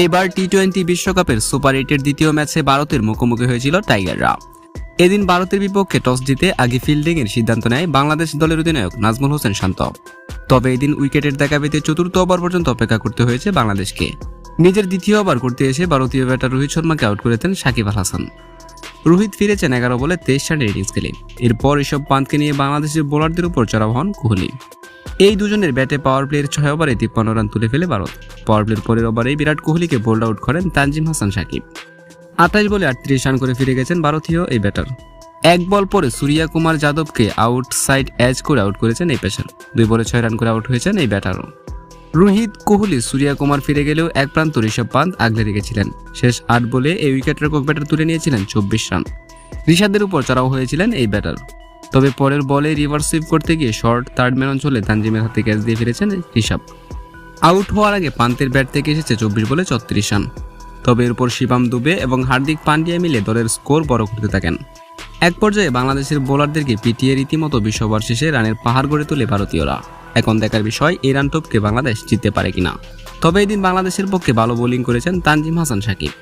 এইবার T twenty বিশ্বকাপের super এইটের দ্বিতীয় ম্যাচে ভারতের মুখোমুখি হয়েছিল টাইগাররা। এদিন ভারতের বিপক্ষে টস জিতে আগে ফিল্ডিং এর সিদ্ধান্ত নেয় বাংলাদেশ দলের অধিনায়ক নাজমুল হোসেন শান্ত। তবে এদিন উইকেটের দেখা পেতে চতুর্থ ওভার পর্যন্ত অপেক্ষা করতে হয়েছে বাংলাদেশকে। নিজের দ্বিতীয় ওভার করতে এসে ভারতীয় ব্যাটার রোহিত শর্মাকে আউট করেছেন সাকিব আল হাসান। রোহিত ফিরেছেন এগারো বলে তেইশ রানের ইনিংস খেলে। এরপর এসব পান্তকে নিয়ে বাংলাদেশের বোলারদের উপর চড়াও হন কোহলি। এই দুজনের ব্যাটে পাওয়ার প্লের ছয় ওভারে তিপ্পান্ন রান তুলে ফেলে ভারত। পাওয়ার প্লের পরের ওভারেই বিরাট কোহলিকে বোল্ড আউট করেন তানজিম হাসান সাকিব। আঠাশ বলে আটত্রিশ রান করে ফিরে গেছেন ভারতীয় এই ব্যাটার এক বল পরে সূর্যা কুমার যাদবকে আউটসাইড এজ করে আউট করেছেন এই পেসার দুই বলে ছয় রান করে আউট হয়েছেন এই ব্যাটারও রোহিত কোহলি, সূর্যা কুমার ফিরে গেলেও এক প্রান্ত ঋষভ পান্ত আগলে রেখেছিলেন। শেষ আট বলে এই উইকেট রেকর্ড ব্যাটার তুলে নিয়েছিলেন চব্বিশ রান ঋষাদের উপর চড়াও হয়েছিলেন এই ব্যাটার তবে পরের বলে রিভার্স সুইপ করতে গিয়ে শর্ট থার্ড ম্যান অঞ্চলে তানজিমের হাতে ক্যাচ দিয়ে ফিরেছেন ঋষভ। আউট হওয়ার আগে পান্তের ব্যাট থেকে এসেছে চব্বিশ বলে ছত্রিশ রান। তবে এরপর শিবাম দুবে এবং হার্দিক পান্ডিয়া মিলে দলের স্কোর বড় করতে থাকেন। এক পর্যায়ে বাংলাদেশের বোলারদেরকে পিটিয়ে রীতিমতো বিশ্ববার শেষে রানের পাহাড় গড়ে তোলে ভারতীয়রা। এখন দেখার বিষয় এই রান টপকে বাংলাদেশ জিততে পারে কিনা। তবে এদিন বাংলাদেশের পক্ষে ভালো বোলিং করেছেন তানজিম হাসান সাকিব।